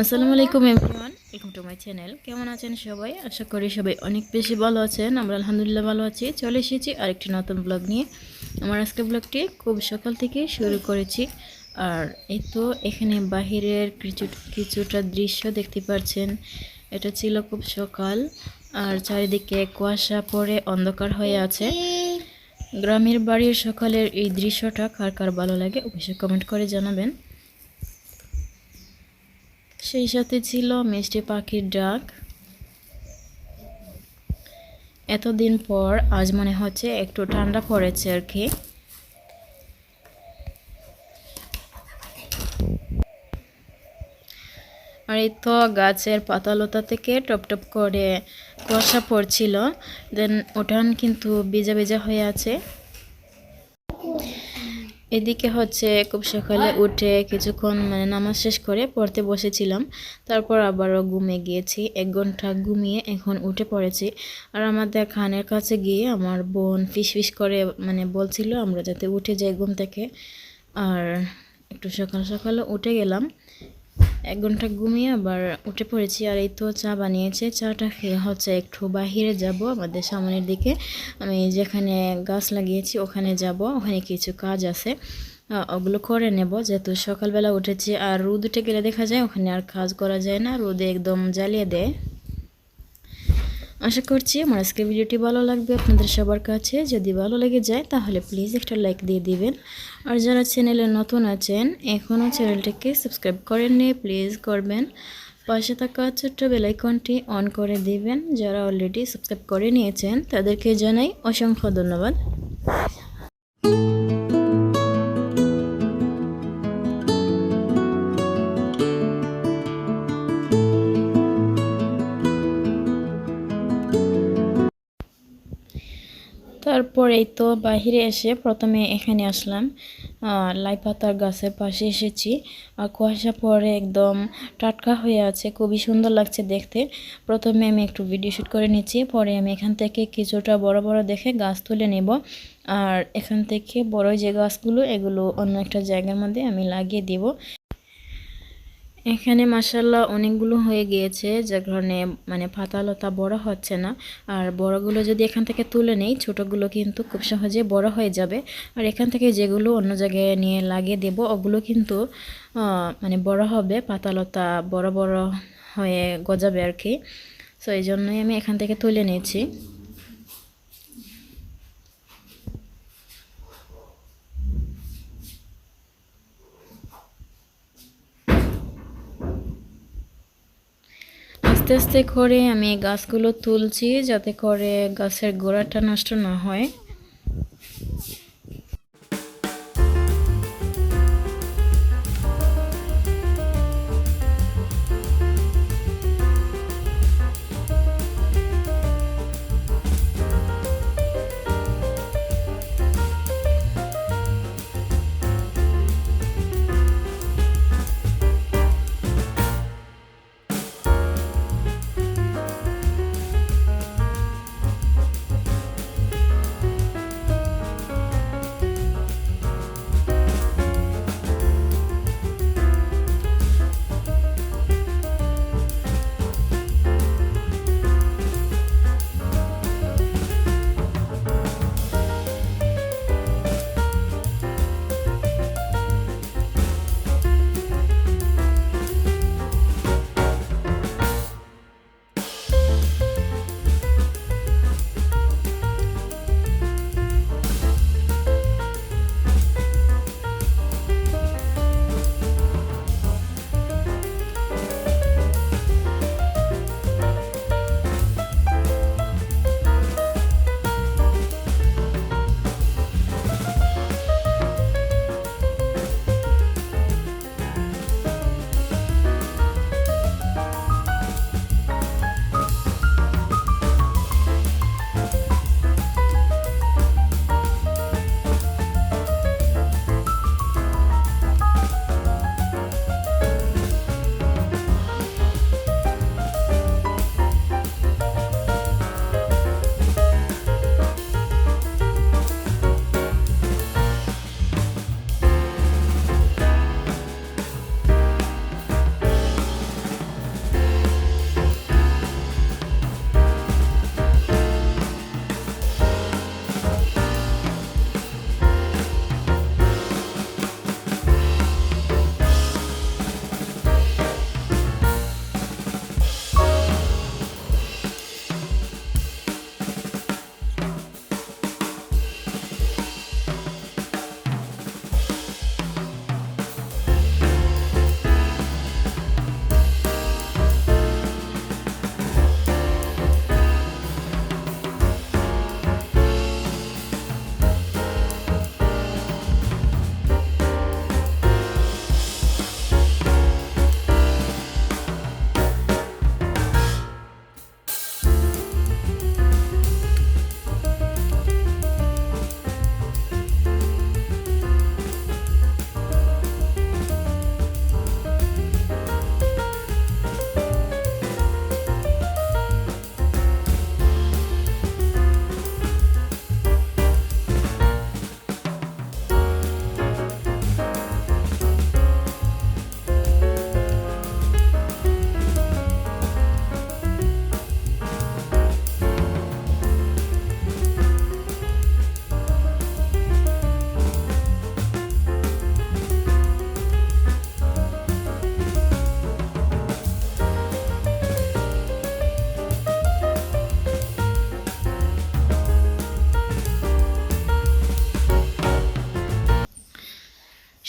আসসালামু আলাইকুম, everyone. Welcome to my channel কেমন আছেন সবাই? আশা করি সবাই অনেক বেশি ভালো আছেন। আমরা আলহামদুলিল্লাহ ভালো আছি। চলে এসেছি আরেকটি নতুন ব্লগ নিয়ে। আমার আজকে ব্লগটি খুব সকাল থেকে শুরু করেছি। আর এই তো এখানে বাহিরের কিছু, কিছুটা দৃশ্য দেখতে পাচ্ছেন এটা ছিল খুব সকাল। আর চারিদিকে কুয়াশা পড়ে অন্ধকার হয়ে আছে। গ্রামের বাড়ির সকালের এই দৃশ্যটা কার কার ভালো লাগে অবশ্যই কমেন্ট করে জানাবেন। সেই সাথে ছিল মিষ্টি পাখির ডাক। এতদিন পর আজ মনে হচ্ছে একটু ঠান্ডা পড়েছে আর কি। আর এই তো গাছের পাতালতা থেকে টপ টপ করে কুয়াশা পড়ছিল। দেন ওঠান কিন্তু ভিজা ভিজা হয়ে আছে। এদিকে হচ্ছে খুব সকালে উঠে কিছুক্ষণ মানে নামাজ শেষ করে পড়তে বসেছিলাম। তারপর আবারও ঘুমে গিয়েছি, এক ঘণ্টা ঘুমিয়ে এখন উঠে পড়েছি। আর আমাদের খানের কাছে গিয়ে আমার বোন ফিস ফিস করে মানে বলছিল, আমরা যাতে উঠে যাই ঘুম থেকে। আর একটু সকাল সকালে উঠে গেলাম। এক ঘণ্টা ঘুমিয়ে আবার উঠে পড়েছি আর এই তো চা বানিয়েছে। চাটা খেয়ে হচ্ছে একটু বাহিরে যাব আমাদের সামনের দিকে। আমি যেখানে গাছ লাগিয়েছি ওখানে যাব, ওখানে কিছু কাজ আছে। ওগুলো করে নেব। যেহেতু সকালবেলা উঠেছি আর রোদ উঠে গেলে দেখা যায় ওখানে আর কাজ করা যায় না, রোদে একদম জ্বালিয়ে দেয়। আশা করছি আমার আজকের ভিডিওটি ভালো লাগবে আপনাদের সবার কাছে। যদি ভালো লেগে যায়, তাহলে প্লিজ একটা লাইক দিয়ে দিবেন। আর যারা চ্যানেলে নতুন আছেন, এখনও চ্যানেলটিকে সাবস্ক্রাইব করেননি প্লিজ করবেন। পাশে থাকা ছোট্ট বেলাইকনটি অন করে দিবেন। যারা অলরেডি সাবস্ক্রাইব করে নিয়েছেন, তাদেরকে জানাই অসংখ্য ধন্যবাদ। তারপর এই তো বাহিরে এসে প্রথমে এখানে আসলাম। লাই পাতার গাছের পাশে এসেছি। আর কুয়াশা পরে একদম টাটকা হয়ে আছে। খুবই সুন্দর লাগছে দেখতে। প্রথমে আমি একটু ভিডিও শ্যুট করে নিচ্ছি। পরে আমি এখান থেকে কিছুটা বড় বড় দেখে গাছ তুলে নেব। আর এখান থেকে বড় যে গাছগুলো, এগুলো অন্য একটা জায়গার মধ্যে আমি লাগিয়ে দিব। এখানে মাসাল্লাহ অনেকগুলো হয়ে গিয়েছে, যার কারণে মানে পাতালতা বড় হচ্ছে না। আর বড়গুলো যদি এখান থেকে তুলে নেই, ছোটোগুলো কিন্তু খুব সহজে বড় হয়ে যাবে। আর এখান থেকে যেগুলো অন্য জায়গায় নিয়ে লাগিয়ে দেব, ওগুলো কিন্তু মানে বড় হবে, পাতালতা বড় বড় হয়ে গজাবে আর কি সো এই জন্যই আমি এখান থেকে তুলে নিয়েছি। আস্তে আস্তে করে আমি গাছগুলো তুলছি যাতে করে গাছের গোড়াটা নষ্ট না হয়।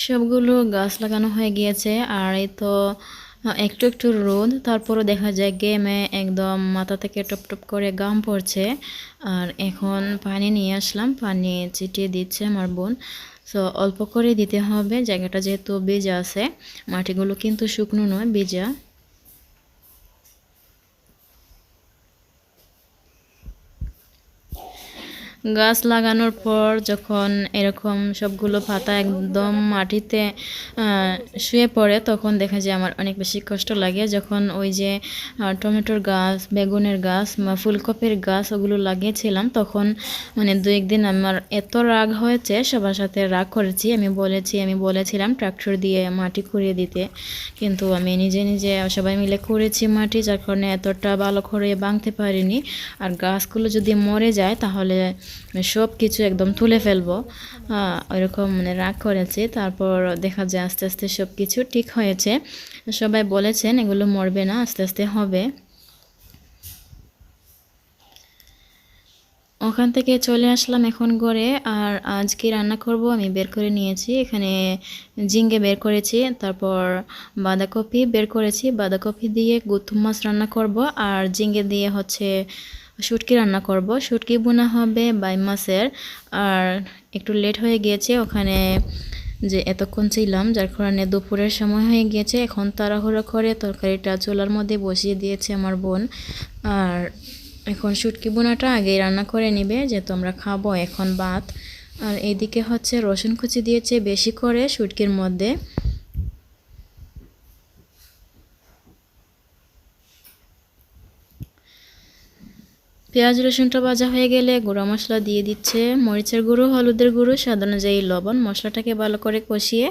সবগুলো গাছ লাগানো হয়ে গিয়েছে, আর এই তো একটু একটু রোদ। তারপরও দেখা যায় গেমে একদম মাথা থেকে টপ টপ করে গাম পড়ছে। আর এখন পানি নিয়ে আসলাম, পানি ছিটিয়ে দিচ্ছে আমার বোন। সো অল্প করে দিতে হবে, জায়গাটা যেহেতু বেজা আছে, মাটিগুলো কিন্তু শুকনো নয়, ভেজা। গাছ লাগানোর পর যখন এরকম সবগুলো পাতা একদম মাটিতে শুয়ে পড়ে, তখন দেখা যায় আমার অনেক বেশি কষ্ট লাগে। যখন ওই যে টমেটোর গাছ, বেগুনের গাছ বা ফুলকপির গাছ ওগুলো লাগিয়েছিলাম, তখন মানে দু একদিন আমার এত রাগ হয়েছে, সবার সাথে রাগ করেছি। আমি বলেছি, আমি বলেছিলাম ট্রাক্টর দিয়ে মাটি কুড়িয়ে দিতে। কিন্তু আমি নিজে নিজে সবাই মিলে করেছি মাটি, যার কারণে এতটা ভালো করে ভাঙতে পারিনি। আর গাছগুলো যদি মরে যায়, তাহলে সব কিছু একদম তুলে ফেলব। ওইরকম মানে রাগ করেছি। তারপর দেখা যায় আস্তে আস্তে সব কিছু ঠিক হয়েছে। সবাই বলেছেন এগুলো মরবে না, আস্তে আস্তে হবে। ওখান থেকে চলে আসলাম এখন ঘরে। আর আজ কি রান্না করব, আমি বের করে নিয়েছি। এখানে ঝিঙ্গে বের করেছি, তারপর বাঁধাকপি বের করেছি। বাঁধাকপি দিয়ে গুথুম মাছ রান্না করব। আর ঝিঙ্গে দিয়ে হচ্ছে শুটকি রান্না করব। শুটকি বোনা হবে বাই মাছের। আর একটু লেট হয়ে গিয়েছে, ওখানে যে এতক্ষণ ছিলাম, যার কারণে দুপুরের সময় হয়ে গিয়েছে। এখন তাড়াহুড়ো করে তরকারিটা চুলার মধ্যে বসিয়ে দিয়েছে আমার বোন। আর এখন শুটকি বোনাটা আগেই রান্না করে নিবে, যেহেতু আমরা খাব এখন ভাত। আর এইদিকে হচ্ছে রসুন কুচি দিয়েছে বেশি করে শুটকির মধ্যে। পেঁয়াজ, রসুনটা ভাজা হয়ে গেলে গুঁড়ো মশলা দিয়ে দিচ্ছে। মরিচের গুঁড়ো, হলুদের গুঁড়ো, স্বাদ অনুযায়ী লবণ। মশলাটাকে ভালো করে কষিয়ে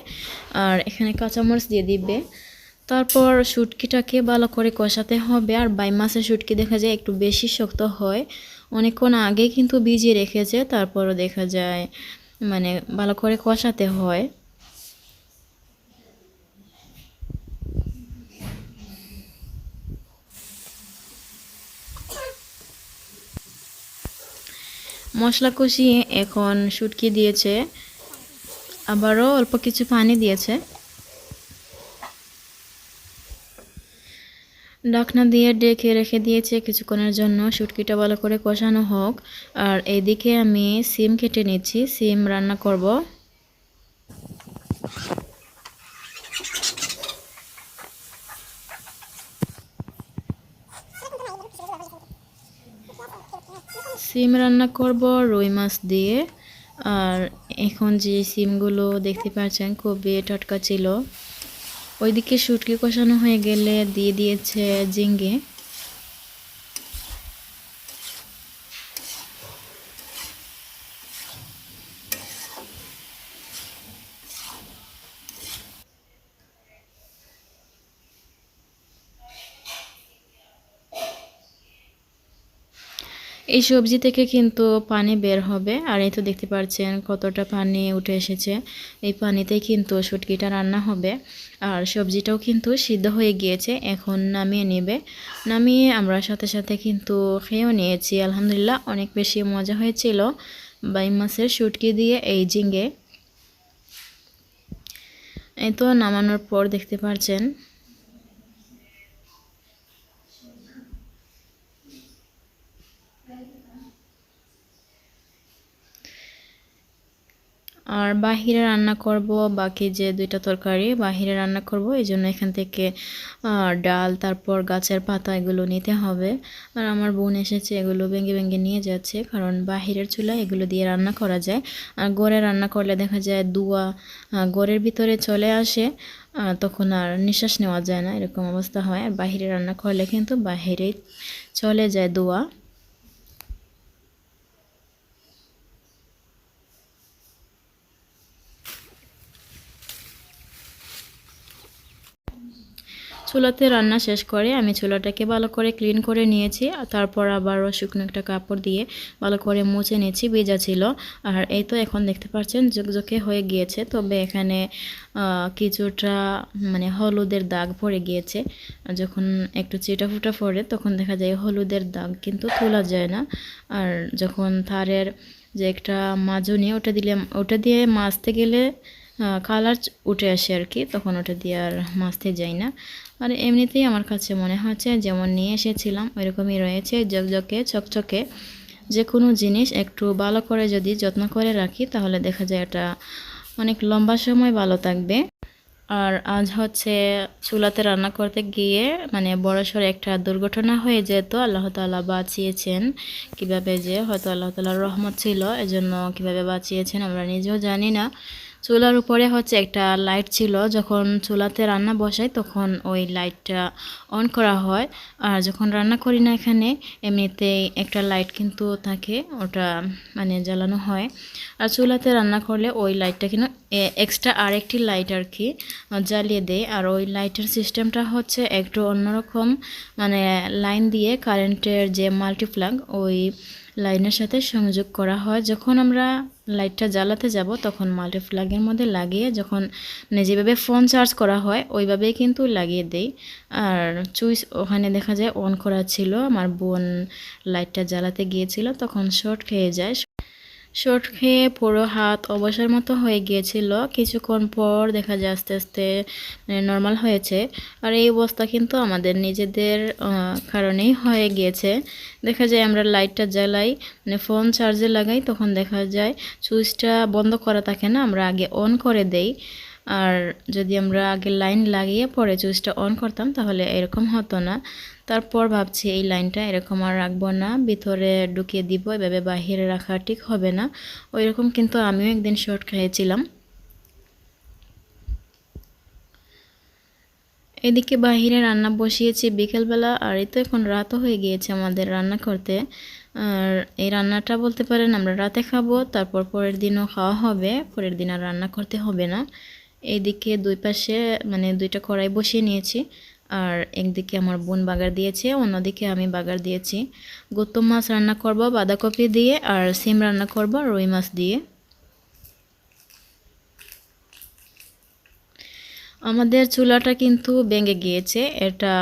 আর এখানে কাঁচামরিচ দিয়ে দিবে। তারপর শুটকিটাকে ভালো করে কষাতে হবে। আর বাই মাসের শুটকি দেখা যায় একটু বেশি শক্ত হয়। অনেকক্ষণ আগে কিন্তু ভিজিয়ে রেখেছে, তারপরও দেখা যায় মানে ভালো করে কষাতে হয়। মশলা কষিয়ে এখন শুটকি দিয়েছে। আবারও অল্প কিছু পানি দিয়েছে। ডাকনা দিয়ে ডেকে রেখে দিয়েছে কিছুক্ষণের জন্য। শুটকিটা ভালো করে কষানো হোক। আর এইদিকে আমি সিম কেটে নিচ্ছি। সিম রান্না করব। সিম রান্না করব, রুই মাছ দিয়ে। আর এখন যে সিমগুলো দেখতে পাচ্ছেন খুবই টটকা ছিল। ওইদিকে শুটকি কষানো হয়ে গেলে দিয়ে দিয়েছে ঝিঙ্গে এই সবজি থেকে কিন্তু পানি বের হবে। আর এই তো দেখতে পাচ্ছেন কতটা পানি উঠে এসেছে। এই পানিতেই কিন্তু শুটকিটা রান্না হবে। আর সবজিটাও কিন্তু সিদ্ধ হয়ে গিয়েছে, এখন নামিয়ে নেবে। নামিয়ে আমরা সাথে সাথে কিন্তু খেয়েও নিয়েছি। আলহামদুলিল্লাহ অনেক বেশি মজা হয়েছিল বাই মাছের শুটকি দিয়ে এই ঝিঙ্গে এই তো নামানোর পর দেখতে পাচ্ছেন আর বাহিরে রান্না করব, বাকি যে দুইটা তরকারি বাহিরে রান্না করব, এই জন্য এখান থেকে ডাল, তারপর গাছের পাতা এগুলো নিতে হবে। আর আমার বোন এসেছে, এগুলো ভেঙে ভেঙে নিয়ে যাচ্ছে, কারণ বাহিরের চুলা এগুলো দিয়ে রান্না করা যায়। আর গড়ে রান্না করলে দেখা যায় দুয়া গড়ের ভিতরে চলে আসে তখন আর নিঃশ্বাস নেওয়া যায় না, এরকম অবস্থা হয়। আর বাহিরে রান্না করলে কিন্তু বাহিরেই চলে যায় দুয়া। চুলাতে রান্না শেষ করে আমি চুলাটাকে ভালো করে ক্লিন করে নিয়েছি তারপর আবারও শুকনো একটা কাপড় দিয়ে ভালো করে মুছে নিয়েছি, ভেজা ছিল। আর এই তো এখন দেখতে পাচ্ছেন ঝকঝকে হয়ে গিয়েছে, তবে এখানে কিছুটা মানে হলুদের দাগ পড়ে গিয়েছে। যখন একটু চিটা ফুটা পড়ে, তখন দেখা যায় হলুদের দাগ কিন্তু তোলা যায় না। আর যখন থারের যে একটা মাজনি, ওটা দিলে, ওটা দিয়ে মাজতে গেলে কালার উঠে আসে আর কি, তখন ওটা দিয়ে আর মাছতে যাই না। আর এমনিতেই আমার কাছে মনে হচ্ছে, যেমন নিয়ে এসেছিলাম, ওইরকমই রয়েছে জকজকে চকচকে যে কোনো জিনিস একটু ভালো করে যদি যত্ন করে রাখি, তাহলে দেখা যায় এটা অনেক লম্বা সময় ভালো থাকবে। আর আজ হচ্ছে চুলাতে রান্না করতে গিয়ে মানে বড়সড় একটা দুর্ঘটনা হয়ে যেত, আল্লাহ তালা বাঁচিয়েছেন। কীভাবে যে হয়তো আল্লাহ তালার রহমত ছিল, এজন্য কীভাবে বাঁচিয়েছেন আমরা নিজেও জানি না। চুলার উপরে হচ্ছে একটা লাইট ছিল, যখন চুলাতে রান্না বসাই তখন ওই লাইটটা অন করা হয়। আর যখন রান্না করি না এখানে এমনিতেই একটা লাইট কিন্তু থাকে, ওটা মানে জ্বালানো হয়। আর চুলাতে রান্না করলে ওই লাইটটা কিন্তু এক্সট্রা আরেকটি লাইট আর কি জ্বালিয়ে দেয়। আর ওই লাইটের সিস্টেমটা হচ্ছে একটু অন্যরকম মানে লাইন দিয়ে কারেন্টের যে মাল্টিপ্লাগ ওই লাইনের সাথে সংযোগ করা হয়। যখন আমরা লাইটটা জ্বালাতে যাব, তখন মাল্টিপ্লাগের মধ্যে লাগিয়ে যখন যেভাবে ফোন চার্জ করা হয়, ওইভাবেই কিন্তু লাগিয়ে দেই। আর চুইস ওখানে দেখা যায় অন করা ছিল। আমার বোন লাইটটা জ্বালাতে গিয়েছিল, তখন শর্ট খেয়ে যায়। শর্ট খেয়ে পুরো হাত অবসর মতো হয়ে গিয়েছিল। কিছুক্ষণ পর দেখা যায় আস্তে আস্তে মানে নর্মাল হয়েছে। আর এই অবস্থা কিন্তু আমাদের নিজেদের কারণেই হয়ে গিয়েছে। দেখা যায় আমরা লাইটটা জ্বালাই মানে ফোন চার্জে লাগাই, তখন দেখা যায় সুইচটা বন্ধ করা থাকে না, আমরা আগে অন করে দেই। আর যদি আমরা আগে লাইন লাগিয়ে পরে সুইচটা অন করতাম, তাহলে এরকম হতো না। তারপর ভাবছি এই লাইনটা এরকম আর রাখব না, ভিতরে ঢুকিয়ে দিব, এভাবে বাহিরে রাখা ঠিক হবে না। ওই রকম কিন্তু আমিও একদিন শর্ট খেয়েছিলাম। এদিকে বাহিরে রান্না বসিয়েছি বিকেলবেলা, আর এই তো এখন রাতও হয়ে গিয়েছে আমাদের রান্না করতে। আর এই রান্নাটা বলতে পারেন আমরা রাতে খাব, তারপর পরের দিনও খাওয়া হবে, পরের দিন আর রান্না করতে হবে না। এইদিকে দুই পাশে মানে দুইটা কড়াই বসিয়ে নিয়েছি। আর একদিকে আমার বোন বাগার দিয়েছে, অন্যদিকে আমি বাগার দিয়েছি। গৌতম মাছ রান্না করব, বাঁধাকপি দিয়ে, আর সিম রান্না করব, রুই মাছ দিয়ে। আমাদের চুলাটা কিন্তু ভেঙে গিয়েছে। এটা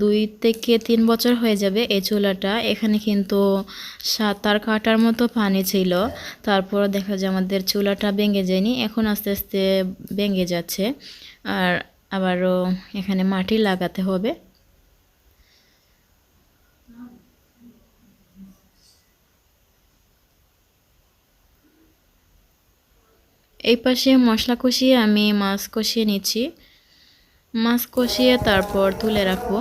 দুই থেকে তিন বছর হয়ে যাবে এই চুলাটা। এখানে কিন্তু সাঁতার কাটার মতো পানি ছিল। তারপর দেখা যায় আমাদের চুলাটা ভেঙে যায়নি। এখন আস্তে আস্তে ভেঙে যাচ্ছে। আর আবারও এখানে মাটি লাগাতে হবে। এই পাশে মশলা কষিয়ে আমি মাছ কষিয়ে নিচ্ছি। মাছ কষিয়ে তারপর তুলে রাখব।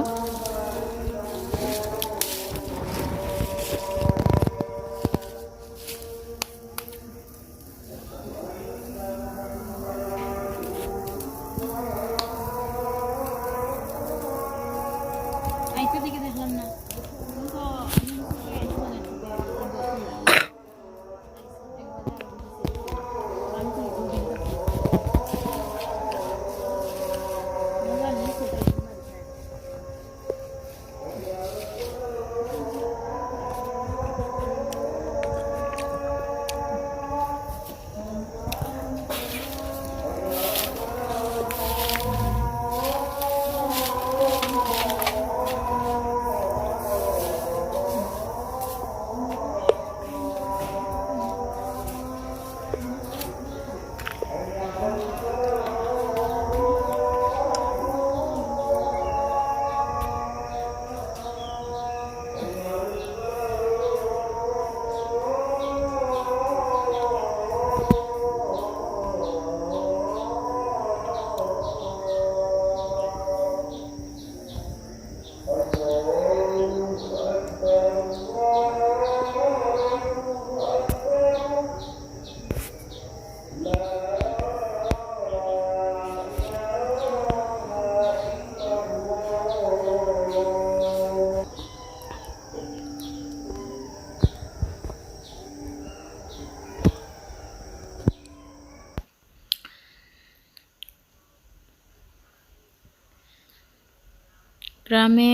গ্রামে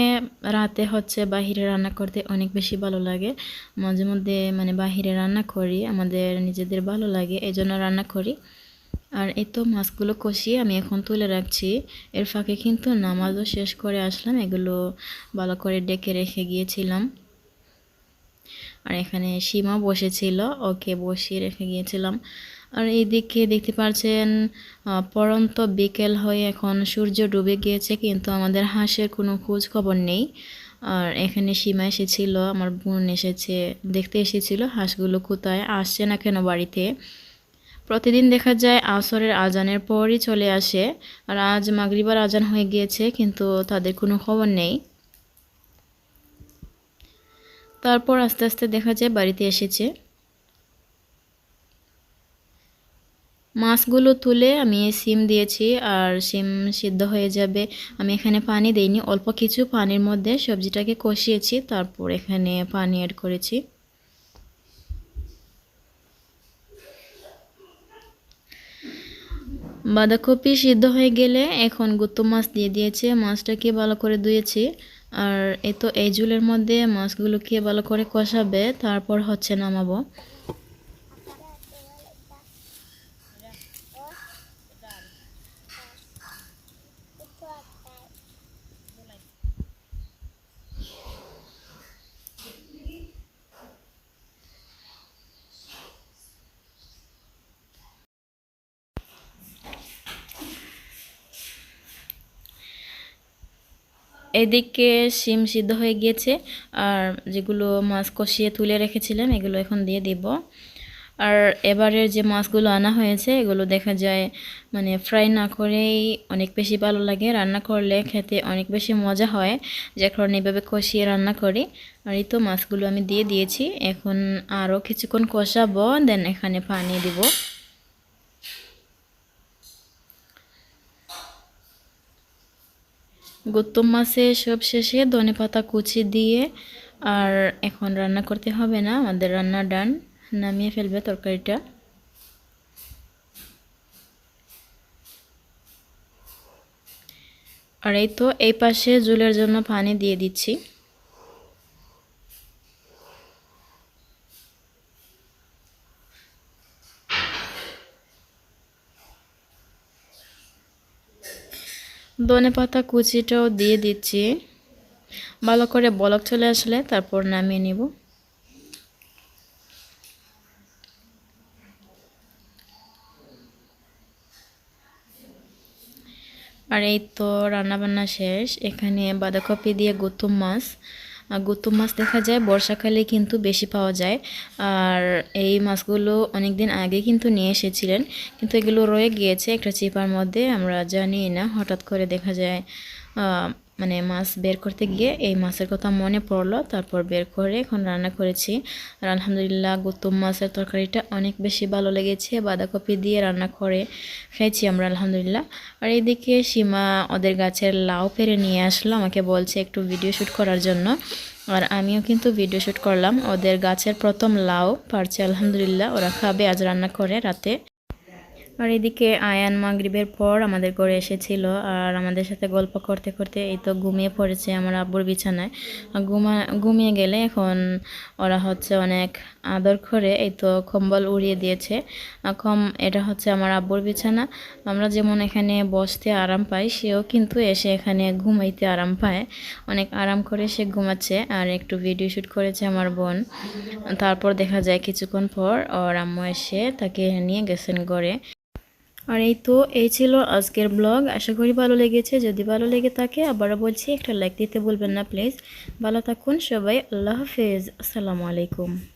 রাতে হচ্ছে বাহিরে রান্না করতে অনেক বেশি ভালো লাগে। মাঝে মধ্যে মানে বাহিরে রান্না করি, আমাদের নিজেদের ভালো লাগে এই জন্য রান্না করি। আর এই তো মাছগুলো কষিয়ে আমি এখন তুলে রাখছি। এর ফাঁকে কিন্তু নামাজও শেষ করে আসলাম, এগুলো ভালো করে ডেকে রেখে গিয়েছিলাম। আর এখানে সীমা বসেছিল, ওকে বসিয়ে রেখে গিয়েছিলাম। আর এইদিকে দেখতে পাচ্ছেন পরন্ত বিকেল হয়ে এখন সূর্য ডুবে গিয়েছে, কিন্তু আমাদের হাঁসের কোনো খোঁজ খবর নেই। আর এখানে সীমা এসেছিল, আমার বোন এসেছে, দেখতে এসেছিল হাঁসগুলো কোথায়, আসছে না কেন বাড়িতে। প্রতিদিন দেখা যায় আসরের আজানের পরই চলে আসে, আর আজ মাগরিবার আজান হয়ে গিয়েছে, কিন্তু তাদের কোনো খবর নেই। তারপর আস্তে আস্তে দেখা যায় বাড়িতে এসেছে। মাছগুলো তুলে আমি সিম দিয়েছি আর সিম সিদ্ধ হয়ে যাবে। আমি এখানে পানি দেইনি, অল্প কিছু পানির মধ্যে সবজিটাকে কষিয়েছি, তারপর এখানে পানি অ্যাড করেছি। বাঁধাকপি সিদ্ধ হয়ে গেলে এখন গুত্তো মাছ দিয়ে দিয়েছে, মাছটাকে ভালো করে ধুয়েছি। আর এই তো এই ঝুলের মধ্যে মাছগুলোকে ভালো করে কষাবে, তারপর হচ্ছে নামাবো। এদিকে শিম সিদ্ধ হয়ে গিয়েছে, আর যেগুলো মাছ কষিয়ে তুলে রেখেছিলাম, এগুলো এখন দিয়ে দিব। আর এবারের যে মাছগুলো আনা হয়েছে, এগুলো দেখা যায় মানে ফ্রাই না করেই অনেক বেশি ভালো লাগে। রান্না করলে খেতে অনেক বেশি মজা হয়, যে কারণে এভাবে কষিয়ে রান্না করি। আর এই তো মাছগুলো আমি দিয়ে দিয়েছি। এখন আরও কিছুক্ষণ কষাবো, দেন এখানে পানি দিব। গৌতম মাছে সব শেষে ধনে পাতা কুচি দিয়ে আর এখন রান্না করতে হবে না, আমাদের রান্না ডান। নামিয়ে ফেলবে তরকারিটা। আর এই তো এই পাশে জুলের জন্য পানি দিয়ে দিচ্ছি। ধনে পাতা কুচিটাও দিয়ে দিচ্ছি। ভালো করে বলক চলে আসলে তারপর নামিয়ে নিব। আর এই তো রান্নাবান্না শেষ। এখানে বাঁধাকপি দিয়ে গুতুম মাছ। গুতুম মাছ দেখা যায়, বর্ষাকালে কিন্তু বেশি পাওয়া যায়। আর এই মাছগুলো অনেক দিন আগে কিন্তু নিয়ে এসেছিলেন, কিন্তু এগুলো রয়ে গিয়েছে একটা চিপার মধ্যে, আমরা জানি না, হঠাৎ করে দেখা যায়। মানে মাছ বের করতে গিয়ে এই মাছের কথা মনে পড়ল। তারপর বের করে এখন রান্না করেছি। আর আলহামদুলিল্লাহ গুতুম মাছের তরকারিটা অনেক বেশি ভালো লেগেছে। বাঁধাকপি দিয়ে রান্না করে খেয়েছি আমরা আলহামদুলিল্লাহ। আর এইদিকে সীমা ওদের গাছের লাউ পেরে নিয়ে আসলো। আমাকে বলছে একটু ভিডিও শ্যুট করার জন্য। আর আমিও কিন্তু ভিডিও শ্যুট করলাম। ওদের গাছের প্রথম লাউ পারছে আলহামদুলিল্লাহ। ওরা খাবে, আজ রান্না করে রাতে। আর এদিকে আয়ান মাগরিবের পর আমাদের ঘরে এসেছিল আর আমাদের সাথে গল্প করতে করতে এই তো ঘুমিয়ে পড়েছে আমার আব্বুর বিছানায়। ঘুমা, ঘুমিয়ে গেলে এখন ওরা হচ্ছে অনেক আদর করে এই তো কম্বল উড়িয়ে দিয়েছে। কম, এটা হচ্ছে আমার আব্বুর বিছানা। আমরা যেমন এখানে বসতে আরাম পাই, সেও কিন্তু এসে এখানে ঘুমাইতে আরাম পায়। অনেক আরাম করে সে ঘুমাচ্ছে আর একটু ভিডিও শ্যুট করেছে আমার বোন। তারপর দেখা যায় কিছুক্ষণ পর ওর আম্মু এসে তাকে নিয়ে গেছেন ঘরে। আর এই তো, এই ছিল আজকের ব্লগ। আশা করি ভালো লেগেছে। যদি ভালো লেগে থাকে, আবারও বলছি, একটা লাইক দিতে বলবেন না, প্লিজ। ভালো থাকুন সবাই, আল্লাহ হাফেজ। আসসালামু আলাইকুম।